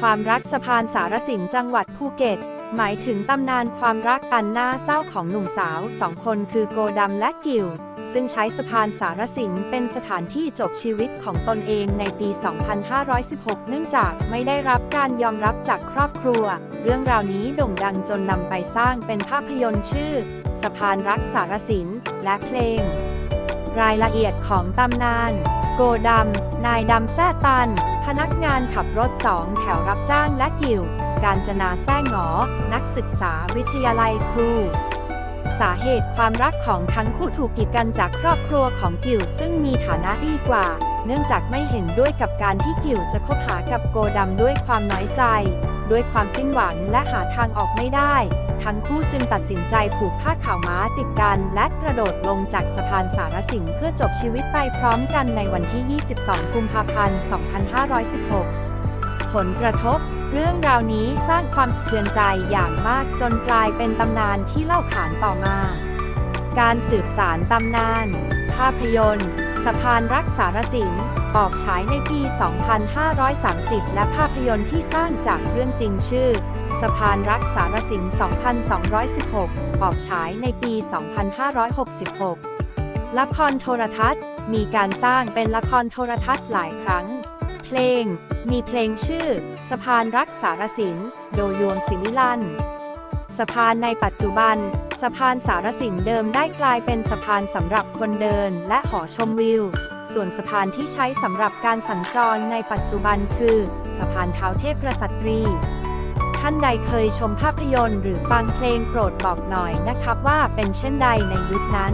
ความรักสะพานสารสินจังหวัดภูเก็ต หมายถึงตำนานความรักอันน่าเศร้าของหนุ่มสาวสองคนคือโกดำและกิว ซึ่งใช้สะพานสารสินเป็นสถานที่จบชีวิตของตนเองในปี 2516 เนื่องจากไม่ได้รับการยอมรับจากครอบครัว เรื่องราวนี้โด่งดังจนนำไปสร้างเป็นภาพยนตร์ชื่อ สะพานรักสารสินและเพลง รายละเอียดของตำนาน โกดำ นายดำแซ่ตัน พนักงานขับรถสองแถวรับจ้างและกิว การจนาแซ่หอ นักศึกษาวิทยาลัยครู สาเหตุความรักของทั้งคู่ถูกกีดกันจากครอบครัวของกิวซึ่งมีฐานะดีกว่า เนื่องจากไม่เห็นด้วยกับการที่กิวจะคบหากับโกดำด้วยความน้อยใจ ด้วยความสิ้นหวังและหาทางออกไม่ได้ ทั้งคู่จึงตัดสินใจผูกผ้าขาวม้าติดกัน และกระโดดลงจากสะพานสารสินเพื่อจบชีวิตไปพร้อมกันในวันที่ 22 กุมภาพันธ์ 2516 ผลกระทบ เรื่องราวนี้สร้างความสะเทือนใจอย่างมากจนกลายเป็นตำนานที่เล่าขานต่อมา การสืบสารตำนาน ภาพยนตร์ สะพานรักสารสินออกฉายในปี 2530 และภาพยนตร์ที่สร้างจากเรื่องจริงชื่อ สะพานรักสารสิน 2216 ออกฉายในปี 2566 ละครโทรทัศน์ มีการสร้างเป็นละครโทรทัศน์หลายครั้ง เพลง มีเพลงชื่อ สะพานรักสารสิน โดยยวงศิลิลัน สะพานในปัจจุบัน สะพานสารสินเดิมได้กลายเป็นสะพานสำหรับคนเดินและหอชมวิว ส่วนสะพานที่ใช้สำหรับการสัญจรในปัจจุบันคือ สะพานเท้าเทพประสัตรี ท่านใดเคยชมภาพยนตร์หรือฟังเพลงโปรดบอกหน่อยนะครับว่าเป็นเช่นใดในยุคนั้น